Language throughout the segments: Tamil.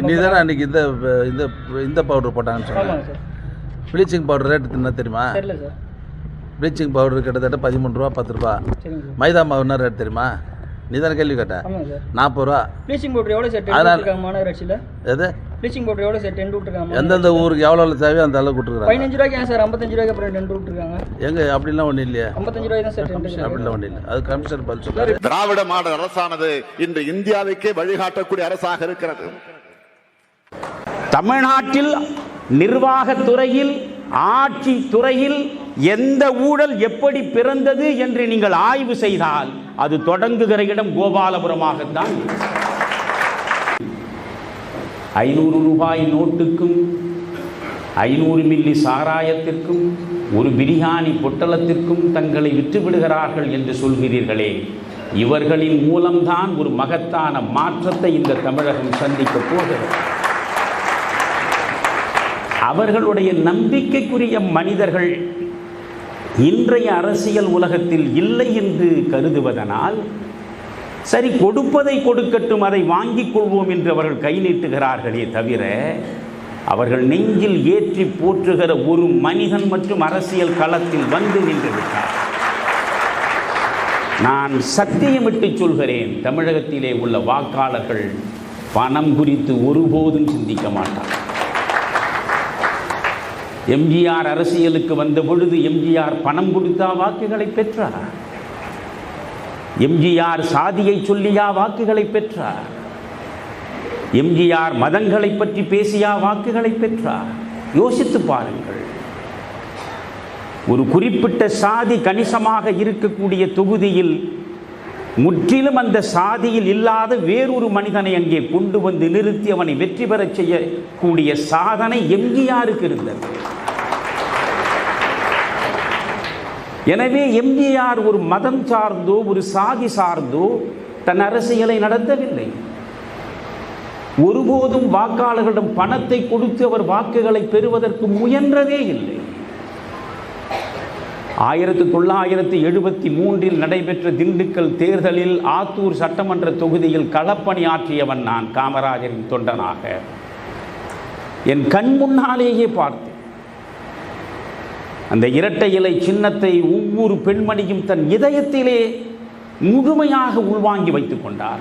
நீ தானே அன்றைக்கி இந்த இந்த இந்த பவுடர் போட்டாங்கன்னு சார். ப்ளீச்சிங் பவுடர் ரேட்டு என்ன தெரியுமா? தெரியல சார். ப்ளீச்சிங் பவுடர் கிட்டத்தட்ட பதிமூணு ரூபா பத்து ரூபா. மைதா மாவு என்ன ரேட் தெரியுமா? நீ தானே கேள்வி கேட்ட. நாற்பது ரூபா. ப்ளீச்சிங் பவுடர் எவ்வளோ சார்? டென் அதனால- விட்டுருக்காங்க மாநகராட்சியில் எது? ப்ளீச்சிங் பவுடர் எவ்வளோ சார்? டென் விட்டுருக்காங்க எந்தெந்த ஊருக்கு எவ்வளோ எவ்வளோ தேவையோ அந்த அளவுக்கு விட்டுருக்குறாங்க. பதினஞ்சு ரூபாய்க்கு ஏன் சார்? ஐம்பத்தஞ்சு ரூபாய்க்கு அப்புறம் டென் விட்டுருக்காங்க. எங்க? அப்படிலாம் ஒன்றும் இல்லையா. ஐம்பத்தஞ்சு ரூபாய் தான் சார் டென் அப்படிலாம் ஒன்றும் இல்லை. அது கமிஷனர் பதில் திராவிட மாடல் அரசானது இன்று இந்தியாவுக்கே வழிகாட்டக்கூடிய அரசாக இருக்கிறது. தமிழ்நாட்டில் நிர்வாகத் துறையில் ஆட்சி துறையில் எந்த ஊழல் எப்படி பிறந்தது என்று நீங்கள் ஆய்வு செய்தால் அது தொடங்குகிற இடம் கோபாலபுரமாகத்தான் ஐநூறு ரூபாய் நோட்டுக்கும் ஐநூறு மில்லி சாராயத்திற்கும் ஒரு பிரியாணி பொட்டலத்திற்கும் தங்களை விற்றுவிடுகிறார்கள் என்று சொல்கிறீர்களே. இவர்களின் மூலம்தான் ஒரு மகத்தான மாற்றத்தை இந்த தமிழகம் சந்திக்கப் போகிறது. அவர்களுடைய நம்பிக்கைக்குரிய மனிதர்கள் இன்றைய அரசியல் உலகத்தில் இல்லை என்று கருதுவதனால் சரி கொடுப்பதை கொடுக்கட்டும் அதை வாங்கிக் கொள்வோம் என்று அவர்கள் கை நீட்டுகிறார்களே தவிர அவர்கள் நெஞ்சில் ஏற்றி போற்றுகிற ஒரு மனிதன் மற்றும் அரசியல் களத்தில் வந்து நின்று விட்டார். நான் சத்தியமிட்டு சொல்கிறேன் தமிழகத்திலே உள்ள வாக்காளர்கள் பணம் குறித்து ஒருபோதும் சிந்திக்க மாட்டார்கள். எம்ஜிஆர் அரசியலுக்கு வந்த பொழுது எம்ஜிஆர் பணம் கொடுத்தா வாக்குகளை பெற்றார். எம்ஜிஆர் சாதியை சொல்லியா வாக்குகளை பெற்றார். எம்ஜிஆர் மதங்களை பற்றி பேசியா வாக்குகளை பெற்றார். யோசித்து பாருங்கள். ஒரு குறிப்பிட்ட சாதி கணிசமாக இருக்கக்கூடிய தொகுதியில் முற்றிலும் அந்த சாதியில் இல்லாத வேறொரு மனிதனை அங்கே கொண்டு வந்து நிறுத்தி அவனை வெற்றி பெறச் செய்யக்கூடிய சாதனை எம்ஜிஆருக்கு இருந்தது. எனவே எம்ஜிஆர் ஒரு மதம் சார்ந்தோ ஒரு சாதி சார்ந்தோ தன் அரசியலை நடத்தவில்லை. ஒருபோதும் வாக்காளர்களிடம் பணத்தை கொடுத்து அவர் வாக்குகளை பெறுவதற்கு முயன்றதே இல்லை. ஆயிரத்தி தொள்ளாயிரத்தி எழுபத்தி மூன்றில் நடைபெற்ற திண்டுக்கல் தேர்தலில் ஆத்தூர் சட்டமன்ற தொகுதியில் களப்பணி ஆற்றியவன் நான் காமராஜரின் தொண்டனாக. என் கண் முன்னாலேயே பார்த்தேன். அந்த இரட்டை இலை சின்னத்தை ஒவ்வொரு பெண்மணியும் தன் இதயத்திலே முழுமையாக உள்வாங்கி வைத்துக் கொண்டார்.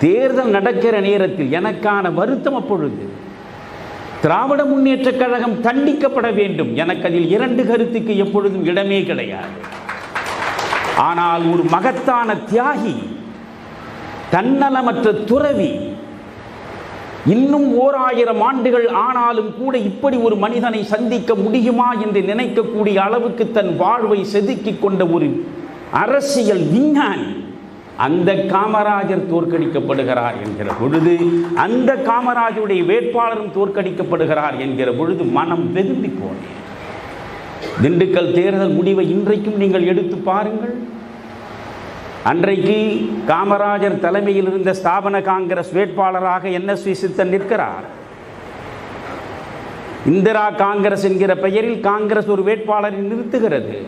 தேர்தல் நடக்கிற நேரத்தில் எனக்கான வருத்தம் அப்பொழுது திராவிட முன்னேற்றக் கழகம் தண்டிக்கப்பட வேண்டும். எனக்கு அதில் இரண்டு கருத்துக்கு எப்பொழுதும் இடமே கிடையாது. ஆனால் ஒரு மகத்தான தியாகி தன்னலமற்ற துறவி இன்னும் ஓர் ஆயிரம் ஆண்டுகள் ஆனாலும் கூட இப்படி ஒரு மனிதனை சந்திக்க முடியுமா என்று நினைக்கக்கூடிய அளவுக்கு தன் வாழ்வை செதுக்கிக் கொண்ட ஒரு அரசியல் விஞ்ஞானி அந்த காமராஜர் தோற்கடிக்கப்படுகிறார் என்கிற பொழுது அந்த காமராஜருடைய வேட்பாளரும் தோற்கடிக்கப்படுகிறார் என்கிற பொழுது மனம் வெதும்பி போனேன் திண்டுக்கல் தேர்தல் முடிவை இன்றைக்கும் நீங்கள் எடுத்து பாருங்கள். அன்றைக்கு காமராஜர் தலைமையில் இருந்த ஸ்தாபன காங்கிரஸ் வேட்பாளராக என்எஸ்வி சித்தன் நிற்கிறார். இந்திரா காங்கிரஸ் என்கிற பெயரில் காங்கிரஸ் ஒரு வேட்பாளரை நிறுத்துகிறது.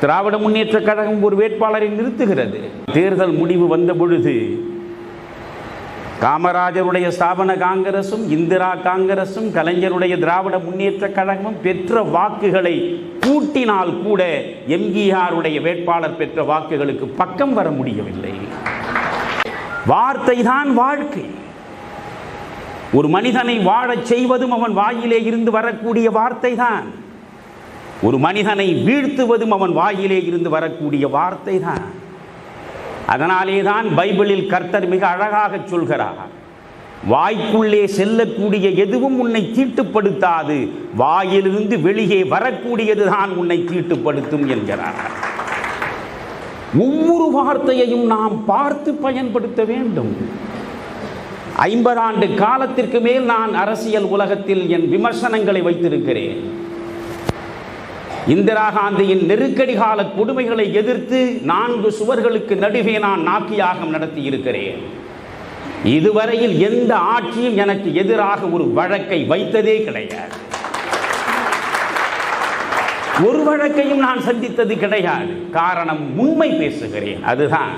திராவிட முன்னேற்ற கழகம் ஒரு வேட்பாளரை நிறுத்துகிறது. தேர்தல் முடிவு வந்த பொழுது காமராஜருடைய ஸ்தாபன காங்கிரசும் இந்திரா காங்கிரசும் கலைஞருடைய திராவிட முன்னேற்ற கழகமும் பெற்ற வாக்குகளை கூட்டினால் கூட எம்ஜிஆருடைய வேட்பாளர் பெற்ற வாக்குகளுக்கு பக்கம் வர முடியவில்லை. வார்த்தை தான் வாழ்க்கை. ஒரு மனிதனை வாழச் செய்வதும் அவன் வாயிலே இருந்து வரக்கூடிய வார்த்தை தான் ஒரு மனிதனை வீழ்த்துவதும் அவன் வாயிலே இருந்து வரக்கூடிய வார்த்தை தான் அதனாலே தான் பைபிளில் கர்த்தர் மிக அழகாக சொல்கிறார். வாய்க்குள்ளே செல்லக்கூடிய எதுவும் உன்னை தீட்டுப்படுத்தாது வாயிலிருந்து வெளியே வரக்கூடியது தான் உன்னை தீட்டுப்படுத்தும் என்கிறார். ஒவ்வொரு வார்த்தையையும் நாம் பார்த்து பயன்படுத்த வேண்டும். ஐம்பது ஆண்டு காலத்திற்கு மேல் நான் அரசியல் உலகத்தில் என் விமர்சனங்களை வைத்திருக்கிறேன். இந்திரா காந்தியின் நெருக்கடி கால கொடுமைகளை எதிர்த்து நான்கு சுவர்களுக்கு நடுவே நான் நாக்கியாகம் நடத்தி இருக்கிறேன் இதுவரையில் எந்த ஆட்சியும் எனக்கு எதிராக ஒரு வழக்கை வைத்ததே கிடையாது. ஒரு வழக்கையும் நான் சந்தித்தது கிடையாது. காரணம் உண்மை பேசுகிறேன். அதுதான்.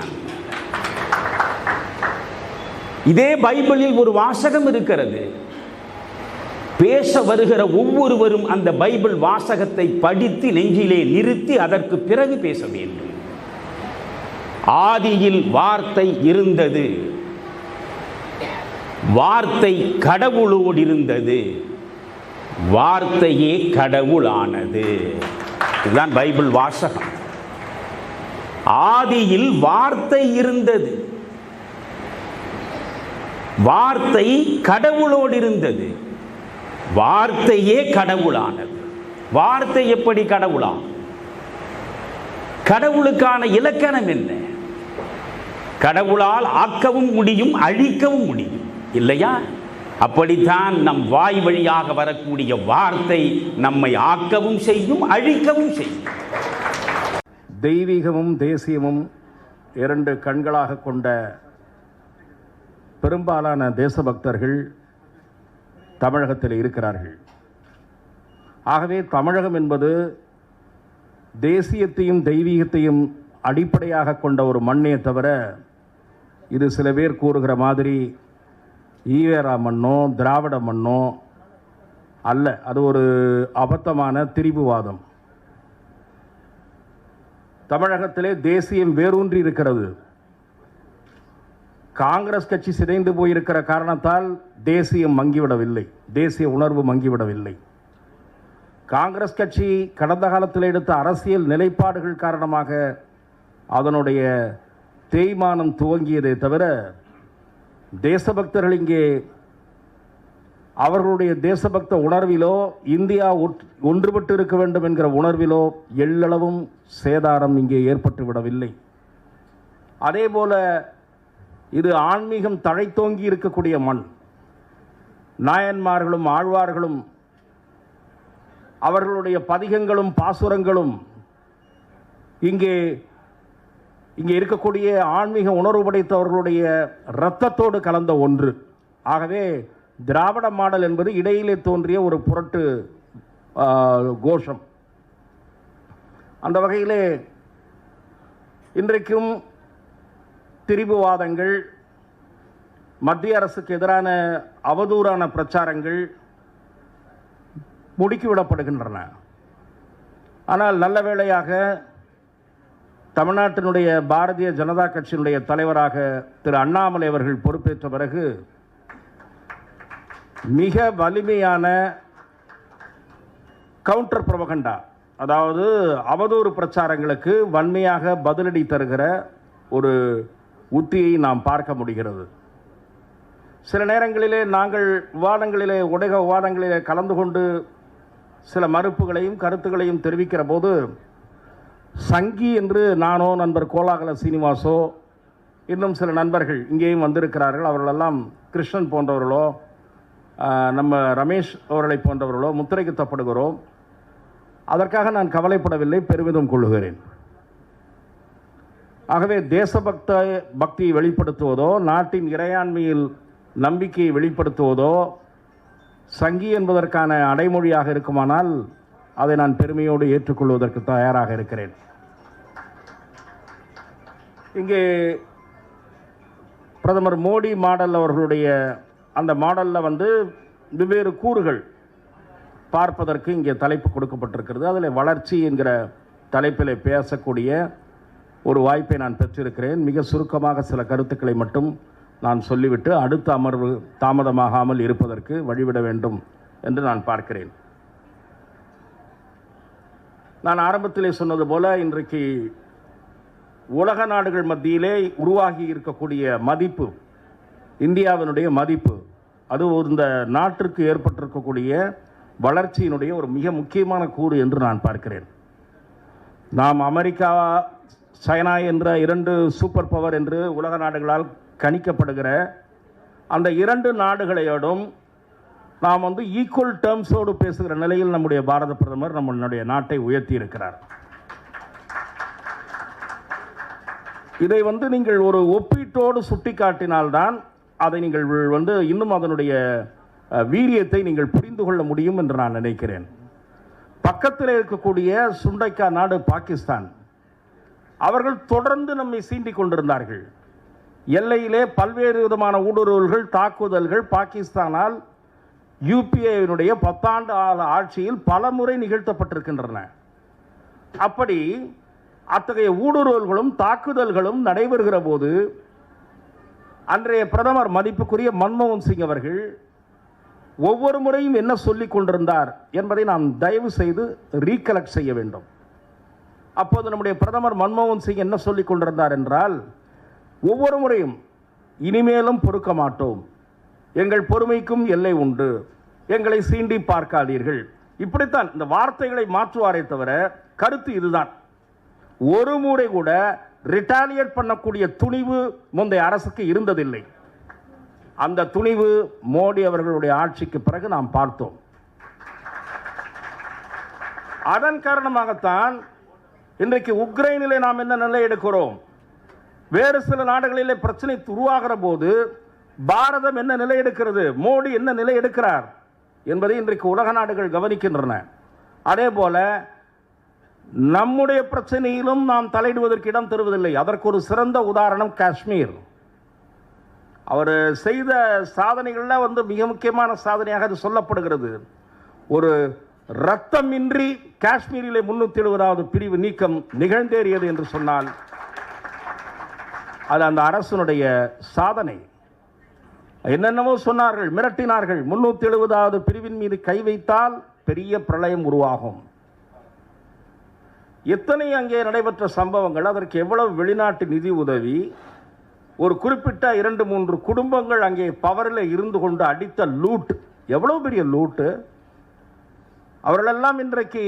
இதே பைபிளில் ஒரு வாசகம் இருக்கிறது. பேச வருகிற ஒவ்வொருவரும் அந்த பைபிள் வாசகத்தை படித்து நெஞ்சிலே நிறுத்தி அதற்கு பிறகு பேச வேண்டும். ஆதியில் வார்த்தை இருந்தது. வார்த்தை கடவுளோடு இருந்தது. வார்த்தையே கடவுளானது. இதுதான் பைபிள் வாசகம். ஆதியில் வார்த்தை இருந்தது. வார்த்தை கடவுளோடு இருந்தது. வார்த்தையே கடவுளானது. வார்த்தை எப்படி கடவுளாம்? கடவுளுக்கான இலக்கணம் என்ன? கடவுளால் ஆக்கவும் முடியும் அழிக்கவும் முடியும். இல்லையா? அப்படித்தான் நம் வாய் வழியாக வரக்கூடிய வார்த்தை நம்மை ஆக்கவும் செய்யும் அழிக்கவும் செய்யும். தெய்வீகமும் தேசியமும் இரண்டு கண்களாக கொண்ட பெரும்பாலான தேசபக்தர்கள் தமிழகத்தில் இருக்கிறார்கள். ஆகவே தமிழகம் என்பது தேசியத்தையும் தெய்வீகத்தையும் அடிப்படையாக கொண்ட ஒரு மண்ணே தவிர இது சில பேர் கூறுகிற மாதிரி ஈவேரா மண்ணோ திராவிட மண்ணோ அல்ல. அது ஒரு அபத்தமான திரிபுவாதம். தமிழகத்திலே தேசியம் வேரூன்றி இருக்கிறது. காங்கிரஸ் கட்சி சிதைந்து போயிருக்கிற காரணத்தால் தேசியம் மங்கிவிடவில்லை. தேசிய உணர்வு மங்கிவிடவில்லை. காங்கிரஸ் கட்சி கடந்த காலத்தில் எடுத்த அரசியல் நிலைப்பாடுகள் காரணமாக அதனுடைய தேய்மானம் துவங்கியதை தவிர தேசபக்தர்கள் இங்கே அவர்களுடைய தேசபக்த உணர்விலோ இந்தியா ஒன்றுபட்டு இருக்க வேண்டும் என்கிற உணர்விலோ எள்ளளவும் சேதாரம் இங்கே ஏற்பட்டு விடவில்லை அதேபோல இது ஆன்மீகம் தழைத்தோங்கி இருக்கக்கூடிய மண். நாயன்மார்களும் ஆழ்வார்களும் அவர்களுடைய பதிகங்களும் பாசுரங்களும் இங்கே இங்கே இருக்கக்கூடிய ஆன்மீக உணர்வு படைத்தவர்களுடைய இரத்தத்தோடு கலந்த ஒன்று. ஆகவே திராவிட மாடல் என்பது இடையிலே தோன்றிய ஒரு புரட்டு கோஷம். அந்த வகையிலே இன்றைக்கும் திரிபுவாதங்கள் மத்திய அரசுக்கு எதிரான அவதூறான பிரச்சாரங்கள் முடுக்கிவிடப்படுகின்றன ஆனால் நல்ல வேளையாக தமிழ்நாட்டினுடைய பாரதிய ஜனதா கட்சியினுடைய தலைவராக திரு அண்ணாமலை அவர்கள் பொறுப்பேற்ற பிறகு மிக வலிமையான கவுண்டர் புரபகண்டா அதாவது அவதூறு பிரச்சாரங்களுக்கு வன்மையாக பதிலடி தருகிற ஒரு உத்தியை நாம் பார்க்க முடிகிறது. சில நேரங்களிலே நாங்கள் விவாதங்களிலே உடைக விவாதங்களிலே கலந்து கொண்டு சில மறுப்புகளையும் கருத்துக்களையும் தெரிவிக்கிற போது சங்கி என்று நானோ நண்பர் கோலாகல சீனிவாசோ இன்னும் சில நண்பர்கள் இங்கேயும் வந்திருக்கிறார்கள். அவர்களெல்லாம் கிருஷ்ணன் போன்றவர்களோ நம்ம ரமேஷ் அவர்களை போன்றவர்களோ முத்திரைக்கு தப்படுகிறோம் அதற்காக நான் கவலைப்படவில்லை பெருமிதம் கொள்ளுகிறேன் ஆகவே தேசபக்த பக்தியை வெளிப்படுத்துவதோ நாட்டின் இறையாண்மையில் நம்பிக்கையை வெளிப்படுத்துவதோ சங்கி என்பதற்கான அடைமொழியாக இருக்குமானால் அதை நான் பெருமையோடு ஏற்றுக்கொள்வதற்கு தயாராக இருக்கிறேன். இங்கே பிரதமர் மோடி மாடல் அவர்களுடைய அந்த மாடலில் வந்து வெவ்வேறு கூறுகள் பார்ப்பதற்கு இங்கே தலைப்பு கொடுக்கப்பட்டிருக்கிறது. அதில் வளர்ச்சி என்கிற தலைப்பில் பேசக்கூடிய ஒரு வாய்ப்பை நான் பெற்றிருக்கிறேன். மிக சுருக்கமாக சில கருத்துக்களை மட்டும் நான் சொல்லிவிட்டு அடுத்த அமர்வு தாமதமாகாமல் இருப்பதற்கு வழிவிட வேண்டும் என்று நான் பார்க்கிறேன். நான் ஆரம்பத்திலே சொன்னது போல இன்றைக்கு உலக நாடுகள் மத்தியிலே உருவாகி இருக்கக்கூடிய மதிப்பு இந்தியாவினுடைய மதிப்பு அது இந்த நாட்டிற்கு ஏற்பட்டிருக்கக்கூடிய வளர்ச்சியினுடைய ஒரு மிக முக்கியமான கூறு என்று நான் பார்க்கிறேன். நாம் அமெரிக்கா சைனா என்ற இரண்டு சூப்பர் பவர் என்று உலக நாடுகளால் கணிக்கப்படுகிற அந்த இரண்டு நாடுகளையோடும் நாம் வந்து ஈக்குவல் டேர்ம்ஸோடு பேசுகிற நிலையில் நம்முடைய பாரத பிரதமர் நம்மளுடைய நாட்டை உயர்த்தி இருக்கிறார் இதை வந்து நீங்கள் ஒரு ஒப்பீட்டோடு சுட்டிக்காட்டினால்தான் அதை நீங்கள் வந்து இன்னும் அதனுடைய வீரியத்தை நீங்கள் புரிந்து கொள்ள முடியும் என்று நான் நினைக்கிறேன். பக்கத்தில் இருக்கக்கூடிய சுண்டைக்கா நாடு பாகிஸ்தான். அவர்கள் தொடர்ந்து நம்மை சீண்டிக் கொண்டிருந்தார்கள். எல்லையிலே பல்வேறு விதமான ஊடுருவல்கள் தாக்குதல்கள் பாகிஸ்தானால் யூபிஏவினுடைய பத்தாண்டு கால ஆட்சியில் பல முறை நிகழ்த்தப்பட்டிருக்கின்றன. அப்படி அத்தகைய ஊடுருவல்களும் தாக்குதல்களும் நடைபெறுகிற போது அன்றைய பிரதமர் மதிப்புக்குரிய மன்மோகன் சிங் அவர்கள் ஒவ்வொரு முறையும் என்ன சொல்லிக் கொண்டிருந்தார் என்பதை நாம் தயவு செய்து ரீகலெக்ட் செய்ய வேண்டும். அப்போது நம்முடைய பிரதமர் மன்மோகன் சிங் என்ன சொல்லிக் கொண்டிருந்தார் என்றால் ஒவ்வொரு முறையும் இனிமேலும் பொறுக்க மாட்டோம். எங்கள் பொறுமைக்கும் எல்லை உண்டு. எங்களை சீண்டி பார்க்காதீர்கள். இப்படித்தான் இந்த வார்த்தைகளை மாற்றுவாரே தவிர கருத்து இதுதான். ஒரு முறை கூட ரிட்டாலியேட் பண்ணக்கூடிய துணிவு முந்தைய அரசுக்கு இருந்ததில்லை. அந்த துணிவு மோடி அவர்களுடைய ஆட்சிக்கு பிறகு நாம் பார்த்தோம். அதன் காரணமாகத்தான் இன்றைக்கு உக்ரைனிலே நாம் என்ன நிலை எடுக்கிறோம்? வேறு சில நாடுகளிலே பிரச்சனை உருவாகிற போது பாரதம் என்ன நிலை எடுக்கிறது? மோடி என்ன நிலை எடுக்கிறார்? என்பதை இன்றைக்கு உலக நாடுகள் கவனிக்கின்றன. அதே போல நம்முடைய பிரச்சனையிலும் நாம் தலையிடுவதற்கு இடம் தருவதில்லை. அதற்கு ஒரு சிறந்த உதாரணம் காஷ்மீர். அவர் செய்த சாதனைகளில் வந்து மிக முக்கியமான சாதனையாக அது சொல்லப்படுகிறது. ஒரு ரத்தமின்றி காஷ்மீரிலே முன்னூத்தி எழுபதாவது பிரிவு நீக்கம் நிகழ்ந்தேறியது என்று சொன்னால் அது அந்த அரசனுடைய சாதனை. என்னென்னவோ சொன்னார்கள் மிரட்டினார்கள். முன்னூத்தி எழுபதாவது பிரிவின் மீது கை வைத்தால் பெரிய பிரளயம் உருவாகும். எத்தனை அங்கே நடைபெற்ற சம்பவங்கள் அதற்கு எவ்வளவு வெளிநாட்டு நிதி உதவி ஒரு குறிப்பிட்ட இரண்டு மூன்று குடும்பங்கள் அங்கே பவரில் இருந்து கொண்டு அடித்த லூட் எவ்வளவு பெரிய லூட்டு? அவர்களெல்லாம் இன்றைக்கு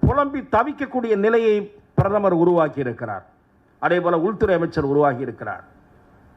புலம்பி தவிக்கக்கூடிய நிலையை பிரதமர் உருவாக்கி இருக்கிறார் அதே போல் உள்துறை அமைச்சர் உருவாகி இருக்கிறார்